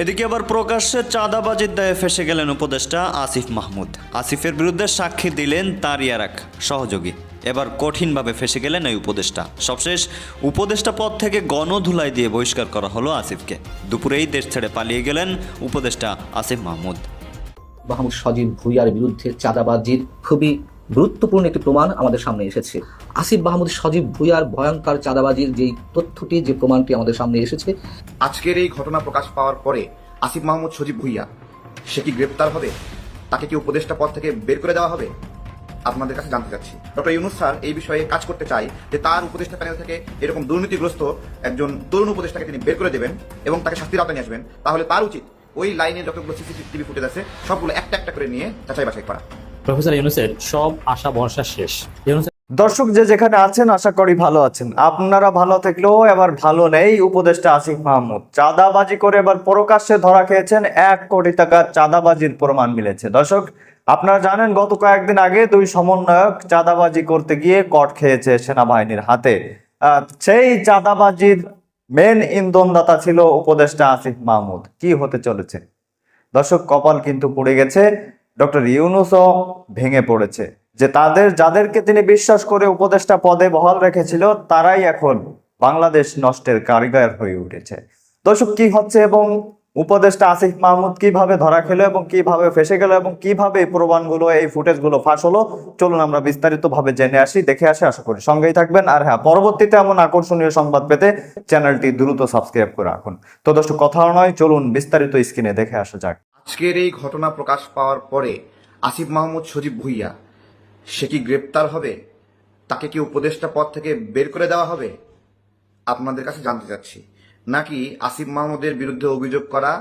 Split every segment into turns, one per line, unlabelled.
এদিকে আবার প্রকাশ্যে চাঁদাবাজির দায়ে ফেসে গেলেন উপদেষ্টা আসিফ মাহমুদ। আসিফের বিরুদ্ধে সাক্ষী দিলেন তারই আর এক সহযোগী। এবার কঠিনভাবে ফেসে গেলেন এই উপদেষ্টা। সবশেষ, উপদেষ্টা পদ থেকে গণধুলাই দিয়ে বহিষ্কার করা হলো আসিফকে। দুপুরেই দেশ ছেড়ে পালিয়ে গেলেন উপদেষ্টা আসিফ মাহমুদ।
মাহমুদ সজীব ভুইয়ার বিরুদ্ধে চাঁদাবাজির খুবই গুরুত্বপূর্ণ একটি প্রমাণ আমাদের সামনে এসেছে। আসিফ মাহমুদ সজীব ভুইয়ার ভয়ঙ্কর চাঁদাবাজির যেই তথ্যটি, যে প্রমাণটি আমাদের সামনে এসেছে।
আজকের এই ঘটনা প্রকাশ পাওয়ার পরে আসিফ মাহমুদ সজীব ভুইয়া, সে কি গ্রেপ্তার হবে? তাকে কি উপদেষ্টা পদ থেকে বের করে দেওয়া হবে? আপনাদের কাছে জানতে চাচ্ছি। ডক্টর ইউনুস স্যার এই বিষয়ে কাজ করতে চাই যে তার উপদেষ্টা প্যানেল থেকে এরকম দুর্নীতিগ্রস্ত একজন তরুণ উপদেষ্টাকে তিনি বের করে দেবেন এবং তাকে শাস্তির আওতায় নিয়ে আসবেন। তাহলে তার উচিত ওই লাইনে যতগুলো সিসিটিভি ফুটেজ আছে, সবগুলো একটা একটা করে নিয়ে যাচাই বাছাই করা।
প্রফেসর ইউনুসের সব আশা ভরসা শেষ।
দর্শক, যে যেখানে আছেন, আশা করি ভালো আছেন। আপনারা ভালো থাকলেও এবার ভালো নেই উপদেষ্টা আসিফ মাহমুদ। চাঁদাবাজি করে এবার প্রকাশ্যে ধরা খেয়েছেন এক কোটি টাকার চাঁদাবাজির প্রমাণ মিলেছে। দর্শক, আপনারা জানেন, গত কয়েকদিন আগে দুই সমন্বয়ক চাঁদাবাজি করতে গিয়ে কট খেয়েছে সেনাবাহিনীর হাতে। সেই চাঁদাবাজির মেন ইন্ধনদাতা ছিল উপদেষ্টা আসিফ মাহমুদ। কি হতে চলেছে? দর্শক, কপাল কিন্তু পড়ে গেছে। ডক্টর ইউনুসও ভেঙে পড়েছে। যে তাদের, যাদেরকে তিনি বিশ্বাস করে উপদেষ্টা পদে বহাল রেখেছিল, তারাই এখন বাংলাদেশ নষ্টের কারিগর হয়ে উঠেছে। দর্শক, কি হচ্ছে এবং উপদেষ্টা আসিফ মাহমুদ কীভাবে ধরা খেলো এবং কীভাবে ফেসে গেল এবং কীভাবে এই প্রমাণগুলো, এই ফুটেজগুলো ফাঁস হলো, চলুন আমরা বিস্তারিত ভাবে জেনে আসি, দেখে আসি, আশা করি সঙ্গেই থাকবেন। আর হ্যাঁ পরবর্তীতে এমন আকর্ষণীয় সংবাদ পেতে চ্যানেলটি দ্রুত সাবস্ক্রাইব করে রাখুন। তো দর্শক কথা নয়, চলুন বিস্তারিত স্ক্রিনে দেখে আসা যাক।
আজকের এই ঘটনা প্রকাশ পাওয়ার পরে আসিফ মাহমুদ সজীব ভুইয়া, সে কি গ্রেপ্তার হবে? তাকে কি উপদেষ্টা পদ থেকে বের করে দেওয়া হবে? আপনাদের কাছে জানতে চাচ্ছি। নাকি আসিফ মাহমুদের বিরুদ্ধে অভিযোগ করা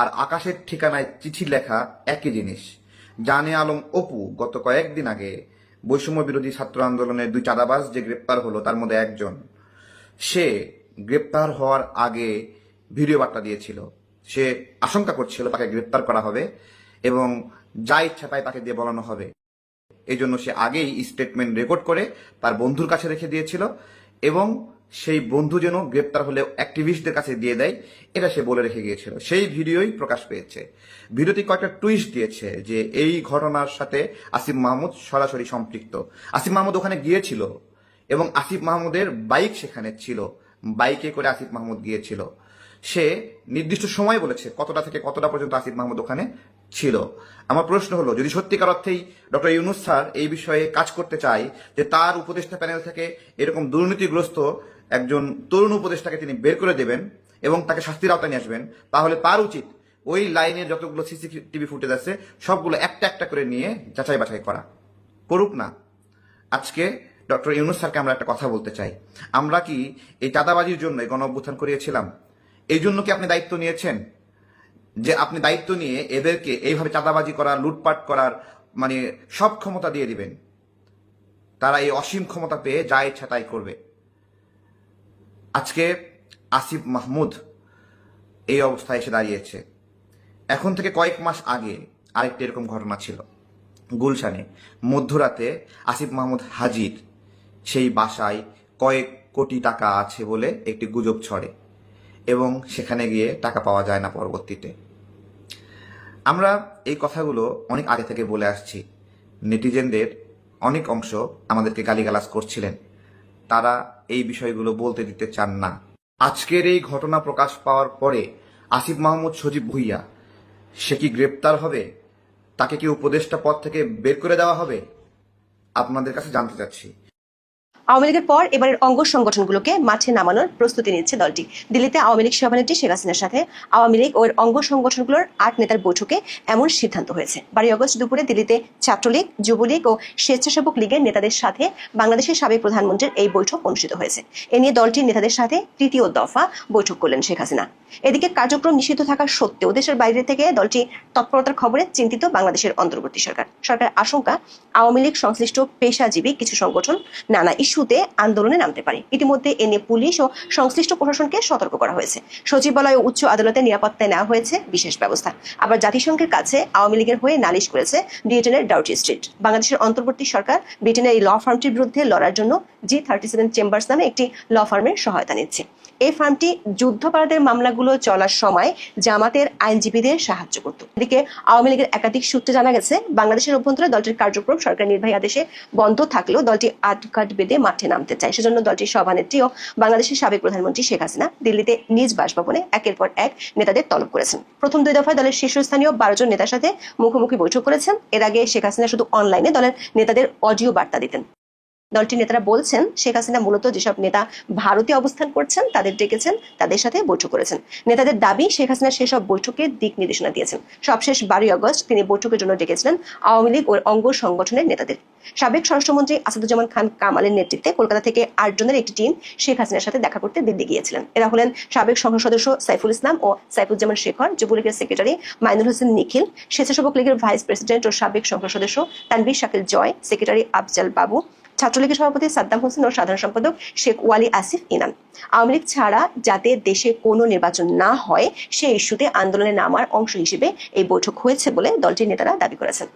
আর আকাশের ঠিকানায় চিঠি লেখা একই জিনিস? জানে আলম অপু, গত কয়েকদিন আগে বৈষম্য বিরোধী ছাত্র আন্দোলনের দুই চাঁদাবাজ যে গ্রেপ্তার হলো, তার মধ্যে একজন। সে গ্রেপ্তার হওয়ার আগে ভিডিও বার্তা দিয়েছিল। সে আশঙ্কা করছিল তাকে গ্রেপ্তার করা হবে এবং যা ইচ্ছা তাই তাকে দিয়ে বলানো হবে। এই জন্য সে আগেই স্টেটমেন্ট রেকর্ড করে তার বন্ধুর কাছে রেখে দিয়েছিল এবং সেই বন্ধু যেন গ্রেপ্তার হলে অ্যাক্টিভিস্টদের কাছে দিয়ে দেয়, এটা সে বলে রেখে গিয়েছিল। সেই ভিডিওই প্রকাশ পেয়েছে। ভিডিওটি কয়েকটা টুইস্ট দিয়েছে যে এই ঘটনার সাথে আসিফ মাহমুদ সরাসরি সম্পৃক্ত। আসিফ মাহমুদ ওখানে গিয়েছিল এবং আসিফ মাহমুদের বাইক সেখানে ছিল। বাইকে করে আসিফ মাহমুদ গিয়েছিল। সে নির্দিষ্ট সময় বলেছে কতটা থেকে কতটা পর্যন্ত আসিফ মাহমুদ ওখানে ছিল। আমার প্রশ্ন হলো, যদি সত্যিকার অর্থেই ডক্টর ইউনুস স্যার এই বিষয়ে কাজ করতে চাই যে তার উপদেষ্টা প্যানেল থেকে এরকম দুর্নীতিগ্রস্ত একজন তরুণ উপদেষ্টাকে তিনি বের করে দেবেন এবং তাকে শাস্তির আওতায় নিয়ে আসবেন, তাহলে তার উচিত ওই লাইনের যতগুলো সিসিটিভি ফুটেজ আছে, সবগুলো একটা একটা করে নিয়ে যাচাই বাছাই করা। করুক না। আজকে ডক্টর ইউনুস স্যারকে আমরা একটা কথা বলতে চাই। আমরা কি এই চাঁদাবাজির জন্য গণ অভ্যুত্থান করিয়েছিলাম? এই জন্য কি আপনি দায়িত্ব নিয়েছেন? যে আপনি দায়িত্ব নিয়ে এদেরকে এইভাবে চাঁদাবাজি করার, লুটপাট করার মানে সব ক্ষমতা দিয়ে দিবেন। তারা এই অসীম ক্ষমতা পেয়ে যা ইচ্ছা তাই করবে। আজকে আসিফ মাহমুদ এই অবস্থায় এসে দাঁড়িয়েছে। এখন থেকে কয়েক মাস আগে আরেকটি এরকম ঘটনা ছিল। গুলশানে মধ্যরাতে আসিফ মাহমুদ হাজির। সেই বাসায় কয়েক কোটি টাকা আছে বলে একটি গুজব ছড়ে। এবং সেখানে গিয়ে টাকা পাওয়া যায় না পরবর্তীতে। আমরা এই কথাগুলো অনেক আগে থেকে বলে আসছি। নেটিজেনদের অনেক অংশ আমাদেরকে গালিগালাজ করছিলেন। তারা এই বিষয়গুলো বলতে দিতে চান না। আজকের এই ঘটনা প্রকাশ পাওয়ার পরে আসিফ মাহমুদ সজীব ভুইয়া, সে কি গ্রেপ্তার হবে? তাকে কি উপদেষ্টা পদ থেকে বের করে দেওয়া হবে? আপনাদের কাছে জানতে চাচ্ছি।
আওয়ামী লীগের পর এবারের অঙ্গ সংগঠনগুলোকে মাঠে নামানোর প্রস্তুতি নিচ্ছে দলটি। দিল্লিতে আওয়ামী লীগ সভানেত্রী শেখ হাসিনার সাথে আওয়ামী লীগ ও এর অঙ্গ সংগঠনগুলোর আট নেতার বৈঠকে এমন সিদ্ধান্ত হয়েছে। বারোই আগস্ট দুপুরে দিল্লিতে ছাত্রলীগ, যুবলীগ ও স্বেচ্ছাসেবক লীগের নেতাদের সাথে বাংলাদেশের সাবেক প্রধানমন্ত্রীর এই বৈঠক অনুষ্ঠিত হয়েছে। এ নিয়ে দলটির নেতাদের সাথে তৃতীয় দফা বৈঠক করলেন শেখ হাসিনা। এদিকে কার্যক্রম নিষিদ্ধ থাকা সত্ত্বেও দেশের বাইরে থেকে দলটি তৎপরতার খবরে চিন্তিত বাংলাদেশের অন্তর্বর্তী সরকার। সরকার আশঙ্কা, আওয়ামী লীগ সংশ্লিষ্ট পেশাজীবী কিছু সংগঠন নানা ইস্যুতে আন্দোলনে নামতে পারে। ইতিমধ্যে এ নিয়ে পুলিশ ও সংশ্লিষ্ট প্রশাসনকে সতর্ক করা হয়েছে। সচিবালয় উচ্চ আদালতে নিরাপত্তায় নেওয়া হয়েছে বিশেষ ব্যবস্থা। আবার জাতিসংঘের কাছে আওয়ামী লীগের হয়ে নালিশ করেছে ব্রিটেনের ডাউটি স্ট্রিট। বাংলাদেশের অন্তর্বর্তী সরকার ব্রিটেনের এই ল ফার্মটির বিরুদ্ধে লড়ার জন্য জি থার্টি সেভেন চেম্বার্স নামে একটি ল ফার্মের সহায়তা নিচ্ছে। এই ফার্মটি যুদ্ধাপরাধের মামলাগুলো চলার সময় জামাতের আইনজীবীদের সাহায্য করত। এদিকে আওয়ামী লীগের একাধিক সূত্রে জানা গেছে, বাংলাদেশের অভ্যন্তরে দলটির কার্যক্রম সরকার নির্বাহী আদেশে বন্ধ থাকলেও দলটি আটঘাট বেঁধে মাঠে নামতে চায়। সেজন্য দলটির সভানেত্রী ও বাংলাদেশের সাবেক প্রধানমন্ত্রী শেখ হাসিনা দিল্লিতে নিজ বাসভবনে একের পর এক নেতাদের তলব করেছেন। প্রথম দুই দফায় দলের শীর্ষস্থানীয় বারো জন নেতার সাথে মুখোমুখি বৈঠক করেছেন। এর আগে শেখ হাসিনা শুধু অনলাইনে দলের নেতাদের অডিও বার্তা দিতেন। দলটির নেতারা বলছেন, শেখ হাসিনা মূলত যেসব নেতা ভারতে অবস্থান করছেন, তাদের ডেকেছেন, তাদের সাথে বৈঠক করেছেন। নেতাদের দাবি, শেখ হাসিনা সেসব বৈঠকে দিক নির্দেশনা দিয়েছেন। সবশেষ বারোই আগস্ট তিনি বৈঠকের জন্য ডেকেছিলেন আওয়ামী লীগ ও অঙ্গ সংগঠনের নেতাদের। সাবেক স্বরাষ্ট্রমন্ত্রী আসাদুজ্জামান খান কামালের নেতৃত্বে কলকাতা থেকে আট জনের একটি টিম শেখ হাসিনার সাথে দেখা করতে দিল্লি গিয়েছিলেন। এরা হলেন সাবেক সংসদ সদস্য সাইফুল ইসলাম ও সাইফুজ্জামান শেখর, যুবলীগের সেক্রেটারি মাইনুল হোসেন নিখিল, স্বেচ্ছাসেবক লীগের ভাইস প্রেসিডেন্ট ও সাবেক সংসদ সদস্য তানভীর শাকিল জয়, সেক্রেটারি আফজাল বাবু ছাত্রলীগের সভাপতি সাদ্দাম হোসেন ও সাধারণ সম্পাদক শেখ ওয়ালি আসিফ ইনাম। আওয়ামী লীগ ছাড়া যাতে দেশে কোনো নির্বাচন না হয়, সেই ইস্যুতে আন্দোলনে নামার অংশ হিসেবে এই বৈঠক হয়েছে বলে দলটির নেতারা দাবি করেছেন।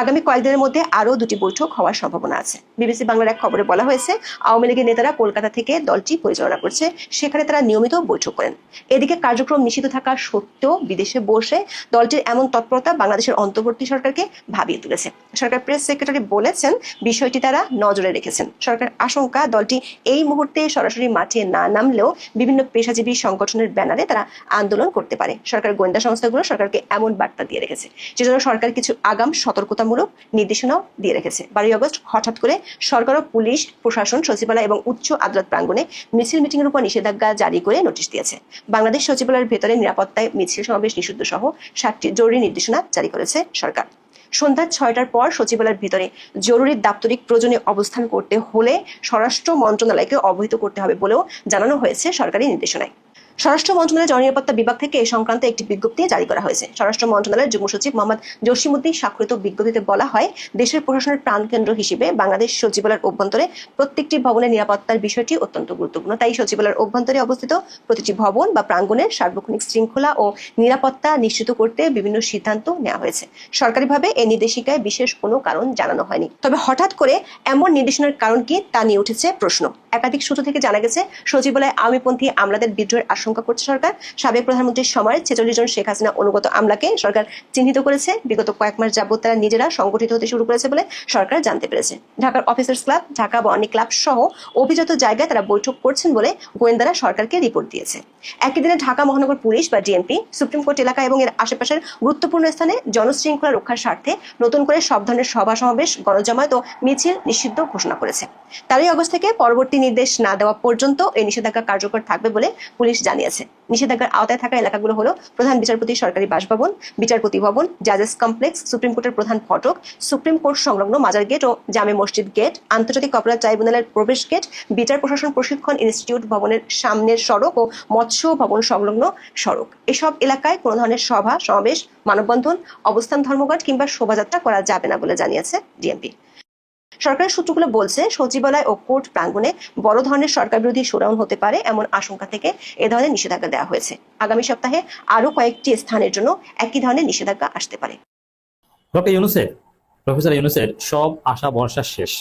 আগামী কয়েকদিনের মধ্যে আরও দুটি বৈঠক হওয়ার সম্ভাবনা আছে। বিবিসি বাংলার এক খবরে বলা হয়েছে, আওয়ামী লীগের নেতারা কলকাতা থেকে দলটি পরিচালনা করছে, সেখানে তারা নিয়মিত বৈঠক করেন। এদিকে কার্যক্রম নিষিদ্ধ থাকা সত্ত্বেও বিদেশে বসে দলটির এমন তৎপরতা বাংলাদেশের অন্তর্বর্তী সরকারকে ভাবিয়ে তুলেছে। সরকার প্রেস সেক্রেটারি বলেছেন, বিষয়টি তারা নজরে রেখেছেন। সরকার আশঙ্কা, দলটি এই মুহূর্তে সরাসরি মাঠে না নামলেও বিভিন্ন পেশাজীবী সংগঠনের ব্যানারে তারা আন্দোলন করতে পারে। সরকার গোয়েন্দা সংস্থাগুলো সরকারকে এমন বার্তা দিয়ে রেখেছে। সেজন্য সরকার কিছু আগাম সতর্কতামূলক নির্দেশনাও দিয়ে রেখেছে। বারোই আগস্ট হঠাৎ করে সরকার ও পুলিশ, প্রশাসন, সচিবালয় এবং উচ্চ আদালত প্রাঙ্গণে মিছিল মিটিং এর উপর নিষেধাজ্ঞা জারি করে নোটিশ দিয়েছে। বাংলাদেশ সচিবালয়ের ভেতরে নিরাপত্তায় মিছিল সমাবেশ নিষিদ্ধ সহ সাতটি জরুরি নির্দেশনা জারি করেছে সরকার। সন্ধ্যা ছয়টার পর সচিবালয়ের ভিতরে জরুরি দাপ্তরিক প্রয়োজনে অবস্থান করতে হলে স্বরাষ্ট্র মন্ত্রণালয়কে অবহিত করতে হবে বলেও জানানো হয়েছে সরকারি নির্দেশনায়। স্বরাষ্ট্র মন্ত্রণালয়ের জননিরাপত্তা বিভাগ থেকে এ সংক্রান্ত একটি বিজ্ঞপ্তি জারি করা হয়েছে। স্বরাষ্ট্র মন্ত্রণালয়ের যুগ্ম সচিব মোহাম্মদ জসিমুদ্দিন স্বাক্ষরিত বিজ্ঞপ্তিতে বলা হয়, দেশের প্রশাসনের প্রাণকেন্দ্র হিসেবে বাংলাদেশ সচিবালয়ের অভ্যন্তরে প্রত্যেকটি ভবনের নিরাপত্তার বিষয়টি অত্যন্ত গুরুত্বপূর্ণ। তাই সচিবালয়ের অভ্যন্তরে অবস্থিত প্রতিটি ভবন বা প্রাঙ্গণের সার্বক্ষণিক শৃঙ্খলা ও নিরাপত্তা নিশ্চিত করতে বিভিন্ন সিদ্ধান্ত নেওয়া হয়েছে। সরকারিভাবে এই নির্দেশিকায় বিশেষ কোনো কারণ জানানো হয়নি। তবে হঠাৎ করে এমন নির্দেশনার কারণ কি তা নিয়ে উঠেছে প্রশ্ন। একাধিক সূত্র থেকে জানা গেছে, সচিবালয়ে আওয়ামীপন্থী আমলাদের বিদ্রোহের আশঙ্কা করছে সরকার। সাবেক প্রধানমন্ত্রীর সময় ছেচল্লিশ জন শেখ হাসিনা অনুগত আমলাকে সরকার চিহ্নিত করেছে। বিগত কয়েক মাস যাবত তারা নিজেরা সংগঠিত হতে শুরু করেছে বলে সরকার জানতে পেরেছে। ঢাকার অফিসার্স ক্লাব, ঢাকা বর্ণি ক্লাব সহ অভিজাত জায়গায় তারা বৈঠক করছেন বলে গোয়েন্দারা সরকারকে রিপোর্ট দিয়েছে। একই দিনে ঢাকা মহানগর পুলিশ বা ডিএমপি, সুপ্রিম কোর্ট এলাকা এবং এর আশেপাশের গুরুত্বপূর্ণ স্থানে জনশৃঙ্খলা রক্ষার স্বার্থে নতুন করে সব ধরনের সভা সমাবেশ, গণজামায়াত ও মিছিল নিষিদ্ধ ঘোষণা করেছে। তারই আগস্ট থেকে পরবর্তী নির্দেশ না দেওয়া পর্যন্ত এই নিষেধাজ্ঞা কার্যকর থাকবে বলে পুলিশ জানিয়েছে। নিষেধাজ্ঞার আওতায় থাকা এলাকাগুলো হলো প্রধান বিচারপতি সরকারি বাসভবন, বিচারপতি ভবন, জাজেস কমপ্লেক্স, সুপ্রিম কোর্টের প্রধান ফটক, সুপ্রিম কোর্ট সংলগ্ন মাজার গেট ও জামে মসজিদ গেট, আন্তর্জাতিক অপরাধ ট্রাইব্যুনালের প্রবেশ গেট, বিচার প্রশাসন প্রশিক্ষণ ইনস্টিটিউট ভবনের সামনের সড়ক ও মৎস্য ভবন সংলগ্ন সড়ক। এসব এলাকায় কোনো ধরনের সভা, সমাবেশ, মানববন্ধন, অবস্থান ধর্মঘট কিংবা শোভাযাত্রা করা যাবে না বলে জানিয়েছে ডিএমপি। সরকারের সূত্রগুলো বলছে, সচিবালয় ও কোর্ট প্রাঙ্গণে বড় ধরনের সরকার বিরোধী শোডাউন হতে পারে এমন আশঙ্কা থেকে এ ধরনের নিষেধাজ্ঞা দেওয়া হয়েছে। আগামী সপ্তাহে আরও কয়েকটি স্থানের জন্য একই ধরনের নিষেধাজ্ঞা আসতে পারে।
প্রফেসর ইউনুসের সব আশা ভরসা শেষ।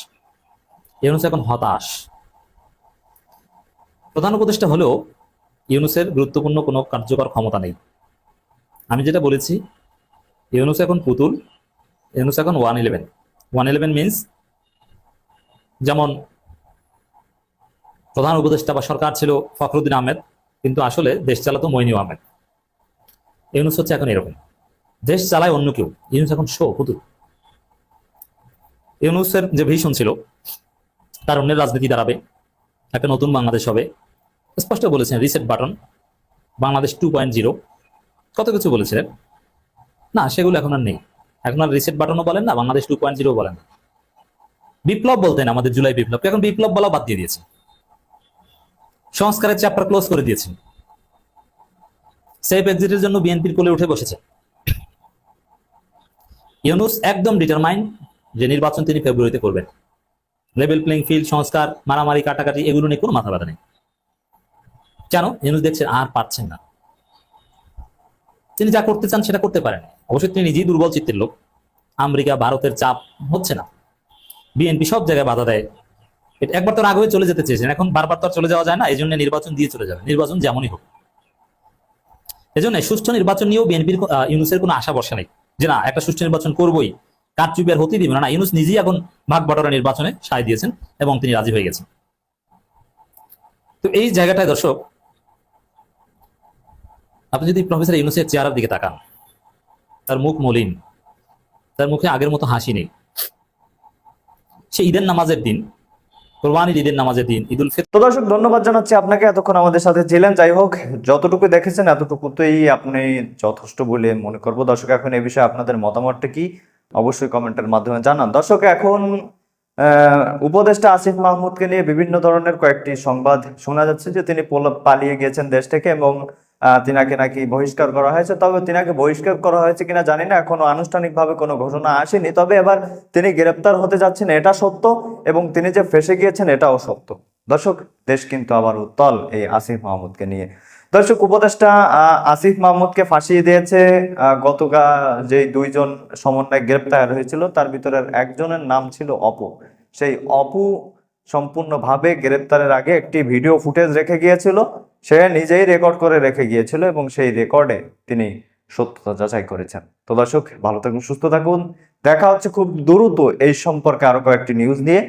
ইউনুস এখন হতাশ। প্রধান উপদেষ্টা হলেও ইউনুসের গুরুত্বপূর্ণ কোনো কার্যকর ক্ষমতা নেই। আমি যেটা বলেছি, ইউনুস এখন পুতুল, ইউনুস এখন one eleven. One eleven means যেমন প্রধান উপদেষ্টা বা সরকার ছিল ফখরুদ্দিন আহমেদ, কিন্তু আসলে দেশ চালাতো মইনু আহমেদ। ইউনুস হচ্ছে এখন এরকম। দেশ চালায় অন্য কেউ, ইউনুস এখন শো, পুতুল। ইউনুসের যে ভিশন ছিল, তার অন্যের রাজনীতি দাঁড়াবে, একটা নতুন বাংলাদেশ হবে। স্পষ্ট বলেছেন reset button Bangladesh two point zero কত কিছু বলেছিলেন। না, সেগুলো এখন আর নেই। এখন আর রিসেট বাটনও বলেন না, বাংলাদেশ টু পয়েন্ট জিরো বলেন না। বিপ্লব বলতেন আমাদের জুলাই বিপ্লব এখন বিপ্লব বলা বাদ দিয়ে দিয়েছে। সংস্কারের চ্যাপ্টার ক্লোজ করে দিয়েছেন সেফ এক্সিটের জন্য বিএনপির কোলে উঠে বসেছে। ইউনুস একদম ডিটারমাইন যে নির্বাচন তিনি ফেব্রুয়ারিতে করবেন। লেভেল প্লেইং ফিল্ড সংস্কার, মারামারি, কাটাকাটি, এগুলো নিয়ে কোনো মাথা ব্যথা নেই। কেন? ইউনুস দেখছেন আর পারছেন না। তিনি যা করতে চান সেটা করতে পারেন। অবশ্যই তিনি নিজেই দুর্বল চিত্তের লোক। আমেরিকা, ভারতের চাপ হচ্ছে না। বিএনপি সব জায়গায় বাধা দেয়। একবার তো আগে চলে যেতে চেয়েছেন, এখন বারবার তো আর চলে যাওয়া যায় না এই জন্য নির্বাচন দিয়ে চলে যাবে, নির্বাচন যেমনই হোক। এজন্য সুষ্ঠু নির্বাচন নিয়েও বিএনপির ইউনুসের কোনো আশা বসে নেই, যে না, একটা সুষ্ঠু নির্বাচন করবই কার চুপি আর হতেই দিবে না। ইউনুস নিজেই এখন ভাগ বটরা নির্বাচনে সায় দিয়েছেন এবং তিনি রাজি হয়ে গেছেন। তো এই জায়গাটায় দর্শক, আপনি যদি প্রফেসর ইউনুসের চেহারার দিকে তাকান, তার মুখ মলিন, তার মুখে আগের মতো হাসি নেই। সে ঈদের নামাজের দিন, কোরবানির ঈদের নামাজের দিন, ঈদুল ফিতর।
দর্শক, ধন্যবাদ জানাচ্ছি আপনাকে। এতক্ষণ আমাদের সাথে ছিলেন। যাই হোক, যতটুকু দেখেছেন, এতটুকুতেই আপনি যথেষ্ট বলে মনে করব। দর্শক, এখন এই বিষয়ে আপনাদের মতামতটা কি? অবশ্যই কমেন্টের মাধ্যমে জানান। দর্শক, এখন উপদেষ্টা আসিফ মাহমুদকে নিয়ে বিভিন্ন ধরনের কয়েকটি সংবাদ শোনা যাচ্ছে যে তিনি পালিয়ে গিয়েছেন দেশ থেকে এবং তিনাকে নাকি বহিষ্কার করা হয়েছে। তবে তিনাকে বহিষ্কার করা হয়েছে কিনা জানি না। এখনও আনুষ্ঠানিকভাবে কোনো ঘোষণা আসেনি। তবে এবার তিনি গ্রেপ্তার হতে যাচ্ছেন, এটা সত্য, এবং তিনি যে ফেসে গিয়েছেন, এটাও সত্য। দর্শক, দেশ কিন্তু আবার উত্তল এই আসিফ মাহমুদকে নিয়ে। দর্শক, উপদেষ্টা আসিফ মাহমুদকে ফাঁসিয়ে দিয়েছে গতকাল যে দুইজন সমন্বয় গ্রেপ্তার হয়েছিল, তার ভিতরের একজনের নাম ছিল অপু। সেই অপু সম্পূর্ণভাবে গ্রেপ্তারের আগে একটি ভিডিও ফুটেজ রেখে গিয়েছিল, সে নিজেই রেকর্ড করে রেখে গিয়েছিল এবং সেই রেকর্ডে তিনি সত্যতা যাচাই করেছেন। তো দর্শক, ভালো থাকুন, সুস্থ থাকুন। দেখা হচ্ছে খুব দ্রুত এই সম্পর্কে আরও কয়েকটি নিউজ নিয়ে।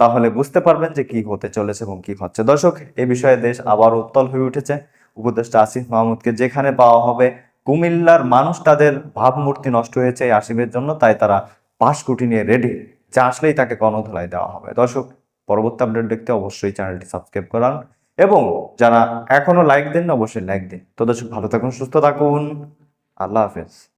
তাহলে বুঝতে পারবেন যে কি হতে চলেছে এবং কি হচ্ছে। দর্শক এই বিষয়ে দেশ আবার উত্তল হয়ে উঠেছে। উপদেষ্টা আসিফ মাহমুদকে যেখানে পাওয়া হবে, কুমিল্লার মানুষ তাদের ভাবমূর্তি নষ্ট হয়েছে এই আসিফের জন্য, তাই তারা পাশকুটি নিয়ে রেডি যা আসলেই তাকে গণধোলাই দেওয়া হবে। দর্শক পরবর্তী আপডেট দেখতে অবশ্যই চ্যানেলটি সাবস্ক্রাইব করান এবং যারা এখনও লাইক দেন অবশ্যই লাইক দিন। তো দর্শক, ভালো থাকুন, সুস্থ থাকুন। আল্লাহ হাফেজ।